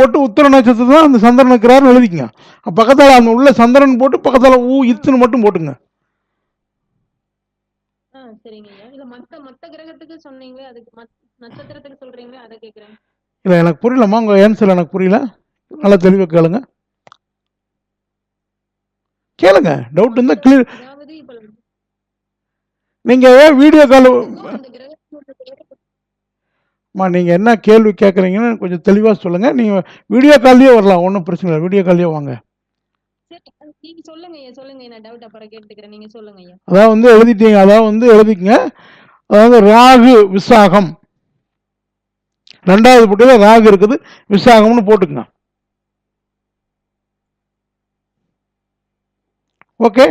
போட்டு உத்தர நட்சத்திரம் தான் அந்த சந்திரன் இருக்கிறாருன்னு எழுதிக்கங்க. பக்கத்தில் அந்த உள்ள சந்திரன் போட்டு பக்கத்தில் ஊ இத்துன்னு மட்டும் போட்டுங்க. இல்ல எனக்கு புரியலம்மா உங்கள் ஆன்சர் எனக்கு புரியல. நல்லா தெளிவாக கேளுங்க. கேளுங்க. டவுட் இருந்தால் கிளியர் நீங்கள் வீடியோ கால் அம்மா நீங்கள் என்ன கேள்வி கேட்குறீங்கன்னு கொஞ்சம் தெளிவாக சொல்லுங்கள் நீங்கள் வீடியோ கால்லேயே வரலாம். ஒன்றும் பிரச்சனை இல்லை. வீடியோ கால்லேயே வாங்க. சரி அது நீங்க சொல்லுங்க ஐயா சொல்லுங்க. நான் டவுட் அப்புறம் கேட்டுக்கிறேன். நீங்க சொல்லுங்க ஐயா. அதாவது வந்து எழுதிட்டீங்க. அதாவது வந்து எழுதிக்கங்க. அதாவது ராகு விசாகம். ரெண்டாவது போட்டியில் ராகு இருக்குது. விசாகம்னு போட்டுக்கங்க. ஓகே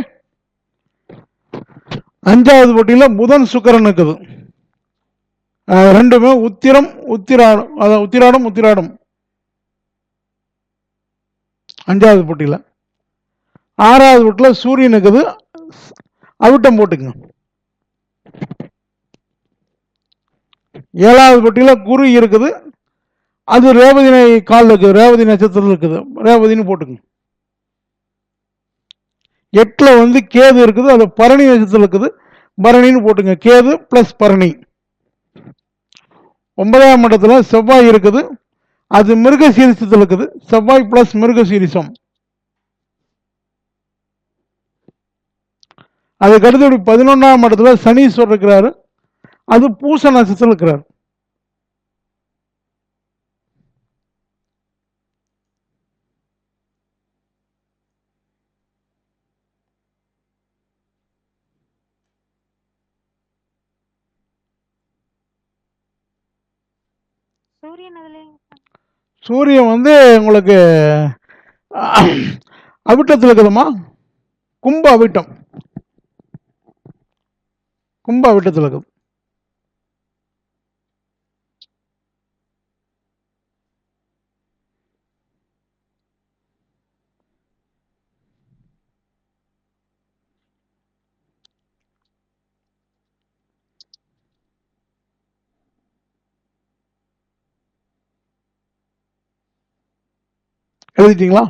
அஞ்சாவது போட்டியில் புதன் சுக்கிரன் இருக்குது. ரெண்டுமே உத்திரம் உத்திராடம் அதான் உத்திராடம் உத்திராடம் அஞ்சாவது போட்டியில். ஆறாவது போட்டியில் சூரியன் இருக்குது அவிட்டம் போட்டுக்குங்க. ஏழாவது போட்டியில் குரு இருக்குது. அது ரேவதி காலில் இருக்குது. ரேவதி நட்சத்திரத்தில் இருக்குது. ரேவதின்னு போட்டுக்குங்க. எட்டில் வந்து கேது இருக்குது. அது பரணி நட்சத்திரத்தில் இருக்குது. பரணின்னு போட்டுங்க கேது ப்ளஸ் பரணி. ஒன்பதாம் இடத்துல செவ்வாய் இருக்குது. அது மிருக சீரிசத்தில் இருக்குது. செவ்வாய் ப்ளஸ் மிருக சீரிசம். அதுக்கடுத்து அடுத்தபடி பதினொன்றாம் இடத்துல சனீஸ்வரர் இருக்கிறாரு. அது பூச நட்சத்திரத்தில் இருக்கிறார். சூரியன் சூரியன் வந்து உங்களுக்கு அவிட்டத்தில் இருக்குதுமா கும்ப அவிட்டம். கும்ப அவிட்டத்தில் இருக்குது எழுதிட்டீங்களா?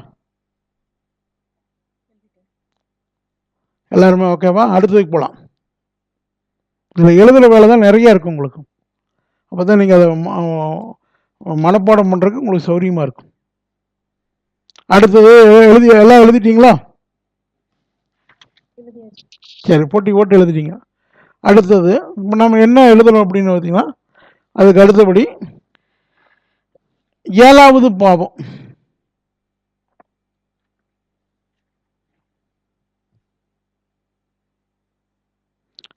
எல்லாருமே ஓகேவா அடுத்ததுக்கு போகலாம் இதில் எழுதுகிற வேலை தான் நிறைய இருக்கும் உங்களுக்கு. அப்போ தான் நீங்கள் அதை மனப்பாடம் பண்ணுறதுக்கு உங்களுக்கு சௌரியமாக இருக்கும். அடுத்தது எழுதி எல்லாம் எழுதிட்டீங்களா? சரி போட்டி போட்டு எழுதிட்டீங்க. அடுத்தது இப்போ நம்ம என்ன எழுதணும் அப்படின்னு பார்த்தீங்கன்னா அதுக்கு அடுத்தபடி ஏழாவது பாவம்.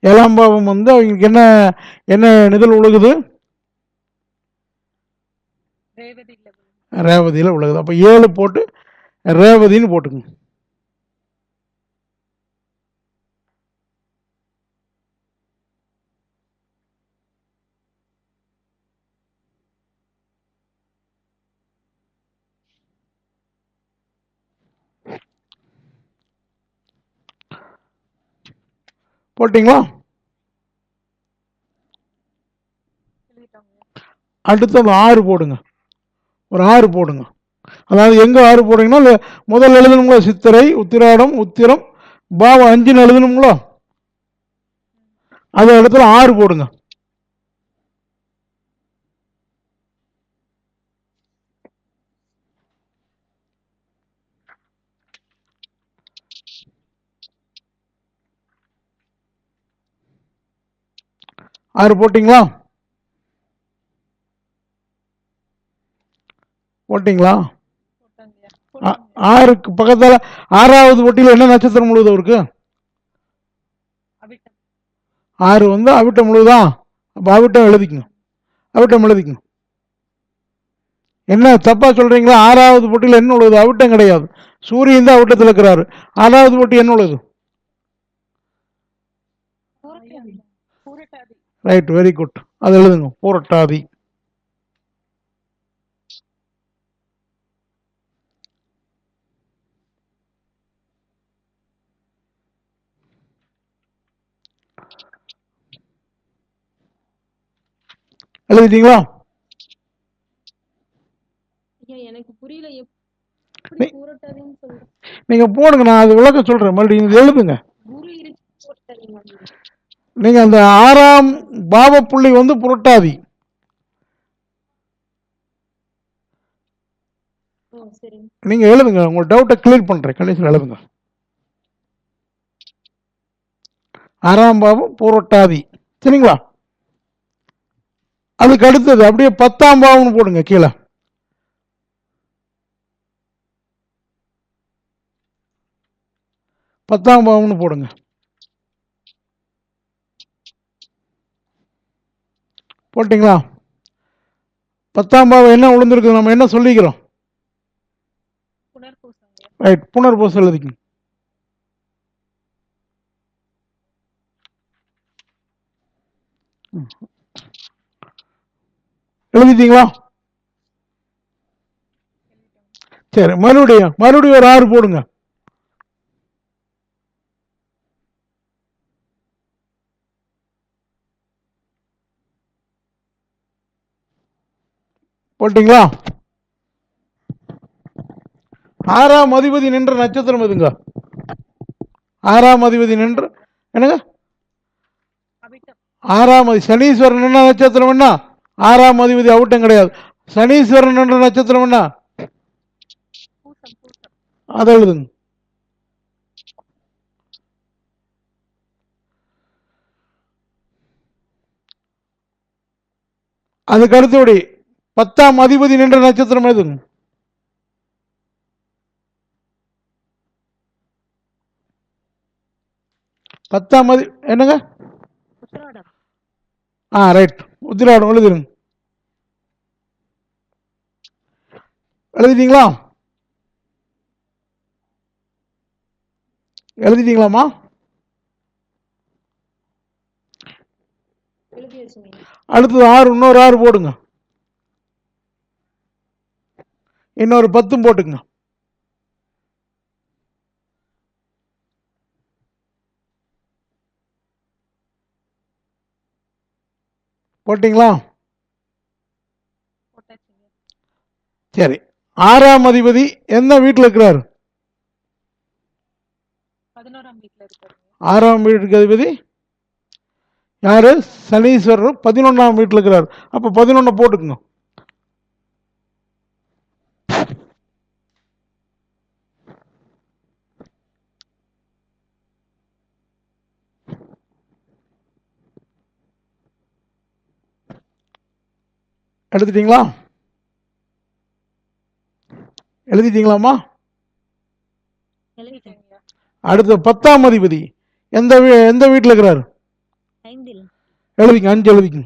ஏழாம் பாவம் வந்து அவங்களுக்கு என்ன என்ன நிதல் உழுகுது? ரேவதியில் உழுகுது அப்போ ஏழு போட்டு ரேவதின்னு போட்டுங்க போட்டிங்களா? அடுத்து அடுத்தது ஆறு போடுங்க. ஒரு ஆறு போடுங்க. அதாவது எங்கே ஆறு போடுறீங்கன்னா முதல் முதல்ல எழுதணுங்களா சித்திரை உத்திராடம் உத்திரம் பாவம் அஞ்சுன்னு எழுதணுங்களோ அந்த இடத்துல ஆறு போடுங்க. ஆறு போட்டிங்களா? போட்டிங்களா? ஆறுக்கு பக்கத்தில் ஆறாவது போட்டியில் என்ன நட்சத்திரம் முழுவதும் இருக்கு ஆறு வந்து அவிட்டம் முழுவதா அப்போ அவிட்டம் எழுதிக்கணும். அவிட்டம் எழுதிக்கணும். என்ன தப்பா சொல்றீங்களா? ஆறாவது போட்டியில் என்ன உள்ளது அவிட்டம் கிடையாது. சூரியன் தான் அவிட்டத்தில் இருக்கிறாரு. ஆறாவது போட்டி என்ன உள்ளது பூரட்டாதி பூரட்டாதி ரைட் வெரி குட் அது எழுதுங்க. பூரட்டாதி. எழுதிட்டீங்களா? எனக்கு புரியல. நீங்க போடுங்க நான் அது விளக்க சொல்றேன். மறுபடியும் எழுதுங்க. நீங்க அந்த ஆறாம் பாவ புள்ளி வந்து புரட்டாதி. நீங்க எழுதுங்க உங்க டவுட்டை கிளியர் பண்றேன். கடைசியில் எழுதுங்க. ஆறாம் பாவம் புரட்டாதி. சரிங்களா? அதுக்கு அடுத்தது அப்படியே பத்தாம் பாவம்னு போடுங்க கீழே. பத்தாம் பாவம்னு போடுங்க. போட்டிங்களா? பத்தாம் பாவம் என்ன விழுந்திருக்கு நம்ம என்ன சொல்லிக்கிறோம்? ரைட் புனர்பூசம் எழுதிக்கங்க ம். எழுதிட்டீங்களா? சரி மறுபடியும் மறுபடியும் ஒரு ஆறு போடுங்க. போட்டிங்களா? ஆறாம் அதிபதி நின்ற நட்சத்திரம் எதுங்க? ஆறாம் அதிபதி நின்ற என்னங்க? ஆறாம் அதி சனீஸ்வரன் என்ன நட்சத்திரம் என்ன? ஆறாம் அதிபதி அவுட்டம் கிடையாது. சனீஸ்வரன் என்ற நட்சத்திரம் என்ன? பூசம் அதை எழுதுங்க. அதுக்கு அடுத்தபடி பத்தாம் அதிபதி நின்ற நட்சத்திரம் எதுங்க பத்தாம் அதி என்னங்க? ஆ ரைட் உத்திராடம் எழுதிருங்க. எழுதிட்டீங்களா? எழுதிட்டீங்களாம்மா? எழுதி வச்சுங்க அடுத்தது ஆறு இன்னொரு ஆறு போடுங்க. இன்னொரு பத்தும் போட்டுங்க போட்டிங்களா? சரி. ஆறாம் அதிபதி எந்த வீட்டில் இருக்கிறார்? ஆறாம் வீட்டுக்கு அதிபதி? யாரு? சனீஸ்வரர் பதினொன்றாம் வீட்டில் இருக்கிறார். அப்போ பதினொன்று போட்டுக்குங்க. எடுத்துட்டீங்களா எழுதிட்டீங்களாம்மா? எழுதிட்டேங்க அடுத்து பத்தாம் அதிபதி. எந்த எந்த வீட்டில் இருக்கிறார்? எழுதிங்க அஞ்சு எழுதிங்க.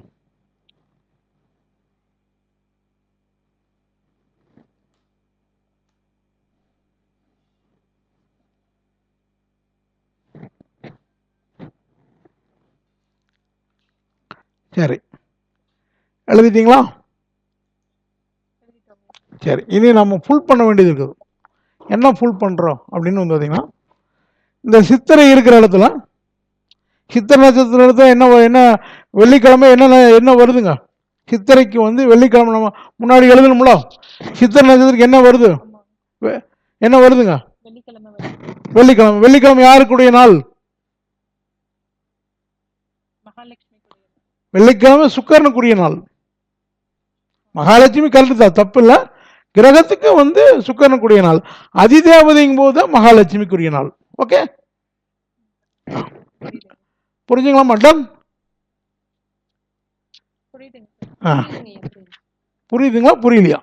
சரி. எழுதிட்டீங்களா? எழுதிட்டோங்க சரி இனி நம்ம ஃபுல் பண்ண வேண்டியது இருக்குது. என்ன ஃபுல் பண்ணுறோம் அப்படின்னு வந்து பார்த்தீங்கன்னா இந்த சித்திரை இருக்கிற இடத்துல சித்திரை நட்சத்திர இடத்துல என்ன என்ன வெள்ளிக்கிழமை என்ன என்ன வருதுங்க? சித்திரைக்கு வந்து வெள்ளிக்கிழமை நம்ம முன்னாடி எழுதணும்ல? சித்திரை நட்சத்திரத்துக்கு என்ன வருது? என்ன வருதுங்க? வெள்ளிக்கிழமை வெள்ளிக்கிழமை யாருக்குடைய நாள். வெள்ளிக்கிழமை சுக்கரனுக்குரிய நாள். மகாலட்சுமி கரெக்டு தான் தப்பு இல்லை கிரகத்துக்கு வந்து சுக்கரனுக்குரிய நாள். அதிதேவதைங்கும் போது தான் மகாலட்சுமிக்குரிய நாள். ஓகே புரிஞ்சுங்களா மேடம். புரியுதுங்களா புரியலையா?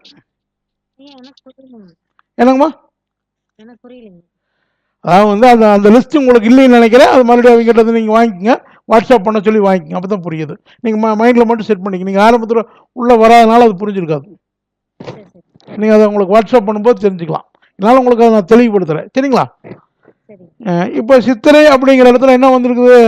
என்னங்கம்மா? புரியலைங்க. அதாவது வந்து அந்த அந்த லிஸ்ட் உங்களுக்கு இல்லைன்னு நினைக்கிறேன். அது மறுபடியும் அவங்க கிட்ட நீங்கள் வாங்கிக்கங்க. வாட்ஸ்அப் பண்ண சொல்லி வாங்கிக்கங்க. அப்போ தான் புரியுது நீங்கள் மைண்டில் மட்டும் செட் பண்ணிக்க நீங்கள் ஆரம்பத்தில் உள்ளே வராதனால அது புரிஞ்சிருக்காது. சரி சரி. நீங்கள் அதை உங்களுக்கு வாட்ஸ்அப் பண்ணும்போது தெரிஞ்சுக்கலாம். இதனால் உங்களுக்கு அதை நான் தெளிவுபடுத்துகிறேன் சரிங்களா? இப்போ சித்திரை அப்படிங்கிற இடத்துல என்ன வந்திருக்குது?